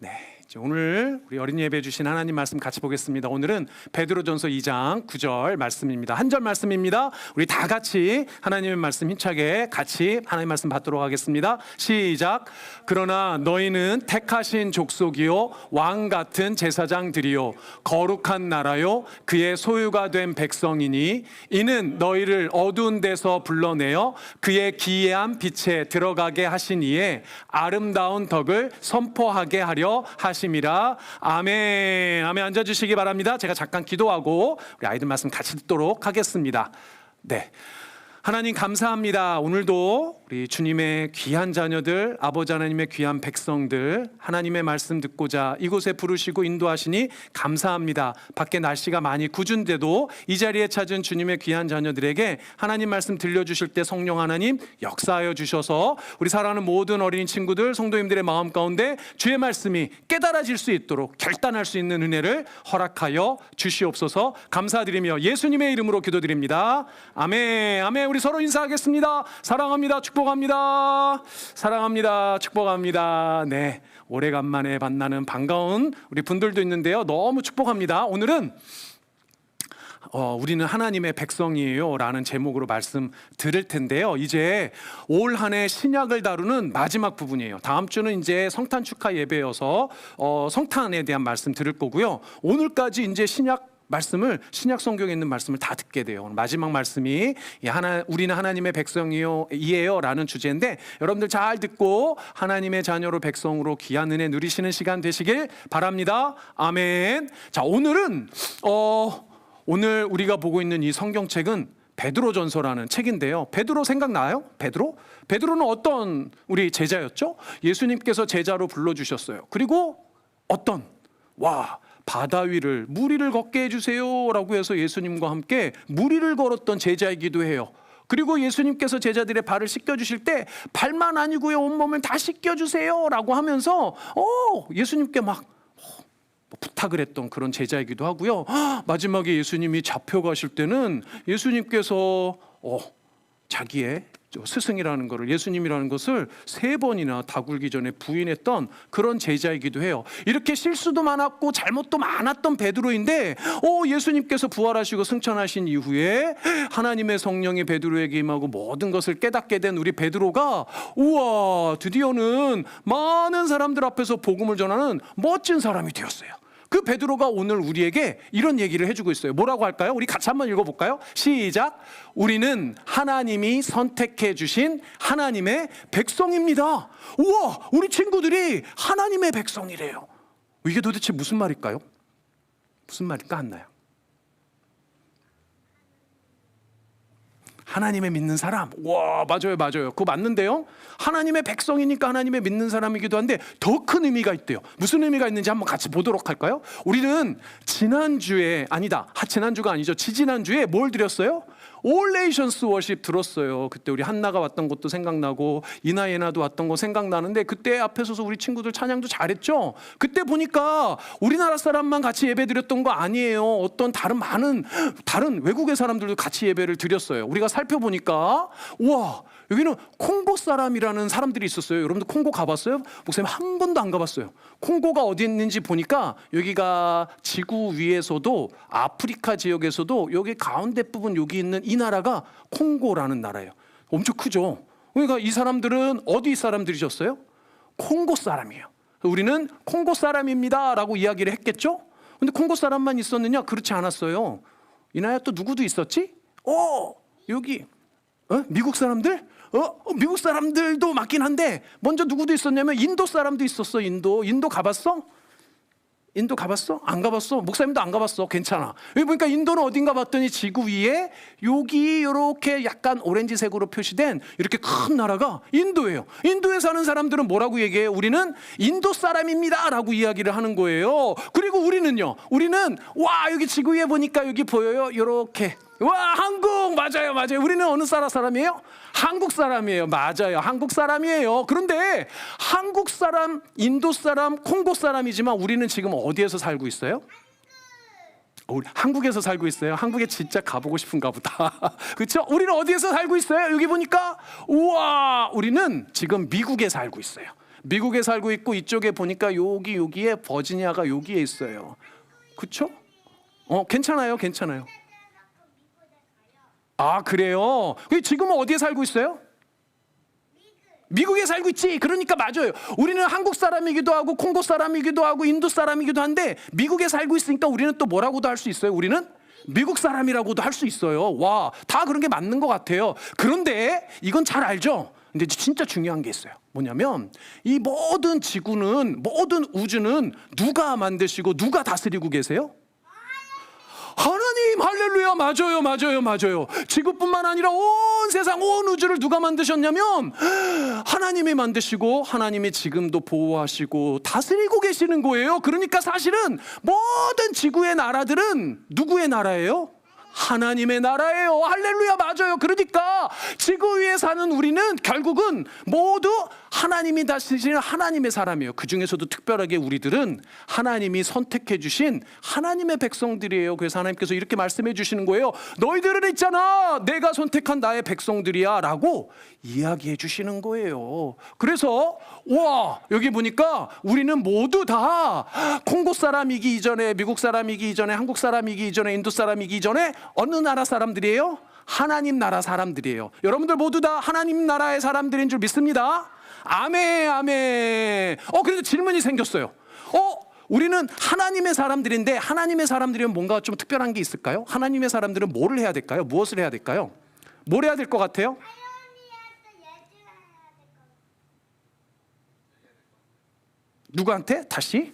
네. 오늘 우리 어린 예배 주신 하나님 말씀 같이 보겠습니다. 오늘은 베드로전서 2장 9절 말씀입니다. 한 절 말씀입니다. 우리 다 같이 하나님의 말씀 힘차게 같이 하나님 말씀 받도록 하겠습니다. 시작. 그러나 너희는 택하신 족속이요 왕 같은 제사장들이요 거룩한 나라요 그의 소유가 된 백성이니 이는 너희를 어두운 데서 불러내어 그의 기이한 빛에 들어가게 하신 이에 아름다운 덕을 선포하게 하려 하 심이라 아멘. 아멘. 앉아주시기 바랍니다. 제가 잠깐 기도하고 우리 아이들 말씀 같이 듣도록 하겠습니다. 네. 하나님 감사합니다. 오늘도 우리 주님의 귀한 자녀들, 아버지 하나님의 귀한 백성들, 하나님의 말씀 듣고자 이곳에 부르시고 인도하시니 감사합니다. 밖에 날씨가 많이 궂은데도 이 자리에 찾은 주님의 귀한 자녀들에게 하나님 말씀 들려주실 때 성령 하나님 역사하여 주셔서 우리 사랑하는 모든 어린 친구들, 성도님들의 마음 가운데 주의 말씀이 깨달아질 수 있도록 결단할 수 있는 은혜를 허락하여 주시옵소서 감사드리며 예수님의 이름으로 기도드립니다. 아멘. 아멘. 우리 서로 인사하겠습니다. 사랑합니다. 축복 합니다. 사랑합니다. 축복합니다. 네. 오래간만에 만나는 반가운 우리 분들도 있는데요. 너무 축복합니다. 오늘은 어, 우리는 하나님의 백성이에요. 라는 제목으로 말씀 드릴 텐데요. 이제 올 한 해 신약을 다루는 마지막 부분이에요. 다음 주는 이제 성탄 축하 예배여서 어, 성탄에 대한 말씀 들을 거고요. 오늘까지 이제 신약 말씀을 신약 성경에 있는 말씀을 다 듣게 돼요. 마지막 말씀이 이 하나 우리는 하나님의 백성이요 이에요라는 주제인데 여러분들 잘 듣고 하나님의 자녀로 백성으로 귀한 은혜 누리시는 시간 되시길 바랍니다. 아멘. 자 오늘은 어 오늘 우리가 보고 있는 이 성경책은 베드로전서라는 책인데요. 베드로 생각나요? 베드로? 베드로는 어떤 우리 제자였죠? 예수님께서 제자로 불러 주셨어요. 그리고 어떤 와 바다 위를 무리를 걷게 해주세요라고 해서 예수님과 함께 무리를 걸었던 제자이기도 해요. 그리고 예수님께서 제자들의 발을 씻겨주실 때 발만 아니고요 온몸을 다 씻겨주세요라고 하면서 어 예수님께 막뭐 부탁을 했던 그런 제자이기도 하고요. 마지막에 예수님이 잡혀가실 때는 예수님께서 어, 자기의 저 스승이라는 것을 예수님이라는 것을 세 번이나 다굴기 전에 부인했던 그런 제자이기도 해요. 이렇게 실수도 많았고 잘못도 많았던 베드로인데 어, 예수님께서 부활하시고 승천하신 이후에 하나님의 성령이 베드로에게 임하고 모든 것을 깨닫게 된 우리 베드로가 우와 드디어는 많은 사람들 앞에서 복음을 전하는 멋진 사람이 되었어요. 그 베드로가 오늘 우리에게 이런 얘기를 해주고 있어요. 뭐라고 할까요? 우리 같이 한번 읽어볼까요? 시작. 우리는 하나님이 선택해 주신 하나님의 백성입니다. 우와, 우리 친구들이 하나님의 백성이래요. 이게 도대체 무슨 말일까요? 무슨 말일까 안나요? 하나님의 믿는 사람. 와, 맞아요, 맞아요. 그거 맞는데요? 하나님의 백성이니까 하나님의 믿는 사람이기도 한데 더 큰 의미가 있대요. 무슨 의미가 있는지 한번 같이 보도록 할까요? 우리는 지난주에, 아니다. 하, 지난주가 아니죠. 지지난주에 뭘 드렸어요? 올 레이션스 워십 들었어요. 그때 우리 한나가 왔던 것도 생각나고 이나예나도 왔던 거 생각나는데 그때 앞에 서서 우리 친구들 찬양도 잘했죠. 그때 보니까 우리나라 사람만 같이 예배 드렸던 거 아니에요. 어떤 다른 많은 다른 외국의 사람들도 같이 예배를 드렸어요. 우리가 살펴보니까 우와 여기는 콩고 사람이라는 사람들이 있었어요. 여러분들 콩고 가봤어요? 목사님 한 번도 안 가봤어요. 콩고가 어디 있는지 보니까 여기가 지구 위에서도 아프리카 지역에서도 여기 가운데 부분 여기 있는 이 나라가 콩고라는 나라예요. 엄청 크죠. 그러니까 이 사람들은 어디 사람들이셨어요? 콩고 사람이에요. 우리는 콩고 사람입니다라고 이야기를 했겠죠. 근데 콩고 사람만 있었느냐? 그렇지 않았어요. 이 나라에 또 누구도 있었지? 어 여기 어? 미국 사람들? 어? 어, 미국 사람들도 맞긴 한데 먼저 누구도 있었냐면 인도 사람도 있었어. 인도. 인도 가봤어? 인도 가봤어? 안 가봤어? 목사님도 안 가봤어. 괜찮아. 여기 보니까 인도는 어딘가 봤더니 지구 위에 여기 이렇게 약간 오렌지색으로 표시된 이렇게 큰 나라가 인도예요. 인도에 사는 사람들은 뭐라고 얘기해요? 우리는 인도 사람입니다라고 이야기를 하는 거예요. 그리고 우리는요. 우리는 와 여기 지구 위에 보니까 여기 보여요. 이렇게 와 한국 맞아요 맞아요 우리는 어느 나라 사람이에요? 한국 사람이에요 맞아요 한국 사람이에요 그런데 한국 사람 인도 사람 콩고 사람이지만 우리는 지금 어디에서 살고 있어요? 우리 한국에서 살고 있어요. 한국에 진짜 가보고 싶은가 보다. 그렇죠? 우리는 어디에서 살고 있어요? 여기 보니까 우와, 우리는 지금 미국에 살고 있어요. 미국에 살고 있고 이쪽에 보니까 여기 여기에 버지니아가 여기에 있어요. 그쵸? 어, 괜찮아요. 괜찮아요. 아, 그래요? 그 지금은 어디에 살고 있어요? 미국에 살고 있지. 그러니까 맞아요. 우리는 한국 사람이기도 하고 콩고 사람이기도 하고 인도 사람이기도 한데 미국에 살고 있으니까 우리는 또 뭐라고도 할 수 있어요. 우리는 미국 사람이라고도 할 수 있어요. 와, 다 그런 게 맞는 것 같아요. 그런데 이건 잘 알죠? 근데 진짜 중요한 게 있어요. 뭐냐면 이 모든 지구는 모든 우주는 누가 만드시고 누가 다스리고 계세요? 하나님 할렐루야 맞아요 맞아요 맞아요 지구뿐만 아니라 온 세상 온 우주를 누가 만드셨냐면 하나님이 만드시고 하나님이 지금도 보호하시고 다스리고 계시는 거예요 그러니까 사실은 모든 지구의 나라들은 누구의 나라예요? 하나님의 나라예요. 할렐루야 맞아요. 그러니까 지구 위에 사는 우리는 결국은 모두 하나님이 다스리시는 하나님의 사람이에요. 그 중에서도 특별하게 우리들은 하나님이 선택해 주신 하나님의 백성들이에요. 그래서 하나님께서 이렇게 말씀해 주시는 거예요. 너희들은 있잖아. 내가 선택한 나의 백성들이야 라고 이야기해 주시는 거예요. 그래서 와, 여기 보니까 우리는 모두 다 콩고 사람이기 이전에 미국 사람이기 이전에 한국 사람이기 이전에 인도 사람이기 이전에 어느 나라 사람들이에요? 하나님 나라 사람들이에요. 여러분들 모두 다 하나님 나라의 사람들인 줄 믿습니다. 아멘, 아멘. 어, 그래도 질문이 생겼어요. 어, 우리는 하나님의 사람들인데 하나님의 사람들이면 뭔가 좀 특별한 게 있을까요? 하나님의 사람들은 뭐를 해야 될까요? 무엇을 해야 될까요? 뭘 해야 될 것 같아요? 누구한테? 다시?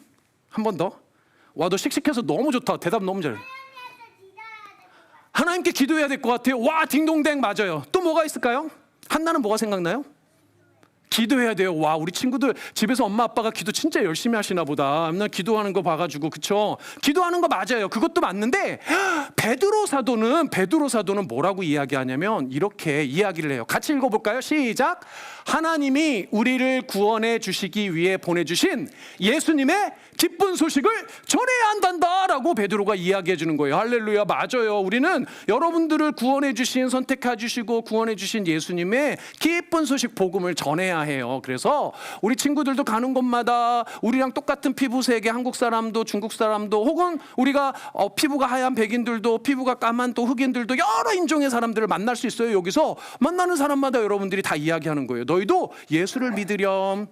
한 번 더? 와, 너 씩씩해서 너무 좋다. 대답 너무 잘해. 하나님께 기도해야 될 것 같아요. 와, 딩동댕 맞아요. 또 뭐가 있을까요? 한나는 뭐가 생각나요? 기도해야 돼요. 와, 우리 친구들 집에서 엄마 아빠가 기도 진짜 열심히 하시나 보다. 맨날 기도하는 거 봐가지고 그쵸? 기도하는 거 맞아요. 그것도 맞는데 베드로 사도는 베드로 사도는 뭐라고 이야기하냐면 이렇게 이야기를 해요. 같이 읽어볼까요? 시작. 하나님이 우리를 구원해 주시기 위해 보내주신 예수님의 기쁜 소식을 전해야 한단다라고 베드로가 이야기해 주는 거예요. 할렐루야, 맞아요. 우리는 여러분들을 구원해 주신 선택해 주시고 구원해 주신 예수님의 기쁜 소식 복음을 전해야 해요. 그래서 우리 친구들도 가는 곳마다 우리랑 똑같은 피부색의 한국 사람도 중국 사람도 혹은 우리가 어, 피부가 하얀 백인들도 피부가 까만 또 흑인들도 여러 인종의 사람들을 만날 수 있어요. 여기서 만나는 사람마다 여러분들이 다 이야기하는 거예요. 너희도 예수를 믿으렴.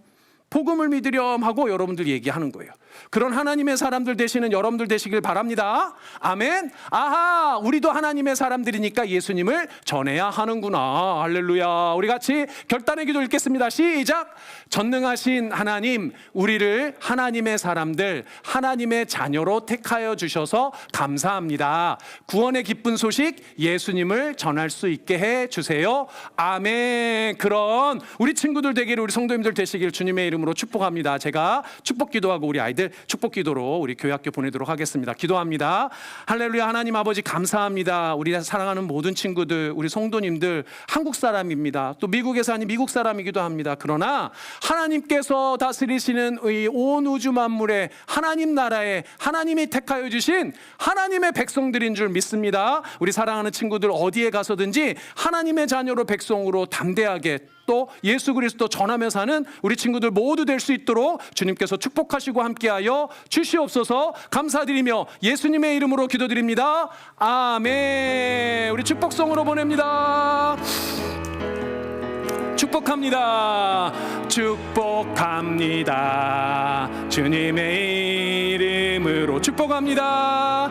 복음을 믿으렴 하고 여러분들 얘기하는 거예요. 그런 하나님의 사람들 되시는 여러분들 되시길 바랍니다. 아멘. 아하, 우리도 하나님의 사람들이니까 예수님을 전해야 하는구나. 할렐루야. 우리 같이 결단의 기도 읽겠습니다. 시작. 전능하신 하나님, 우리를 하나님의 사람들, 하나님의 자녀로 택하여 주셔서 감사합니다. 구원의 기쁜 소식 예수님을 전할 수 있게 해 주세요. 아멘. 그런 우리 친구들 되기를 우리 성도님들 되시길 주님의 이름으로 축복합니다. 제가 축복 기도하고 우리 아이들 축복 기도로 우리 교회 학교 보내도록 하겠습니다. 기도합니다. 할렐루야 하나님 아버지 감사합니다. 우리 사랑하는 모든 친구들, 우리 성도님들 한국 사람입니다. 또 미국에 사니 미국 사람이기도 합니다. 그러나 하나님께서 다스리시는 이 온 우주 만물에 하나님 나라에 하나님이 택하여 주신 하나님의 백성들인 줄 믿습니다. 우리 사랑하는 친구들 어디에 가서든지 하나님의 자녀로 백성으로 담대하게 또 예수 그리스도 전하며 사는 우리 친구들 모두 될 수 있도록 주님께서 축복하시고 함께하여 주시옵소서 감사드리며 예수님의 이름으로 기도드립니다. 아멘. 우리 축복성으로 보냅니다. 축복합니다. 축복합니다. 주님의 이름으로 축복합니다.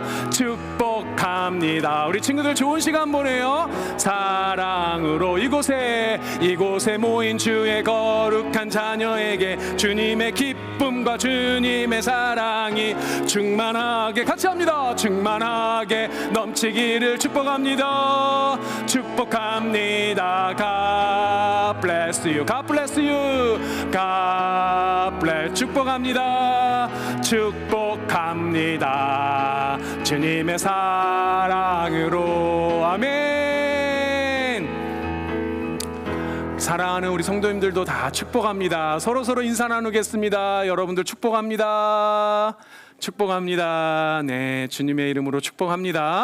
축복합니다. 우리 친구들 좋은 시간 보내요. 사랑으로 이곳에 이곳에 모인 주의 거룩한 자녀에게 주님의 기쁨과 주님의 사랑이 충만하게 같이 합니다. 충만하게 넘치기를 축복합니다. 축복합니다. God bless you. God bless you. God bless. 축복합니다. 축복합니다. 주님의 사랑으로 아멘. 사랑하는 우리 성도님들도 다 축복합니다. 서로 서로 인사 나누겠습니다. 여러분들 축복합니다. 축복합니다. 네, 주님의 이름으로 축복합니다.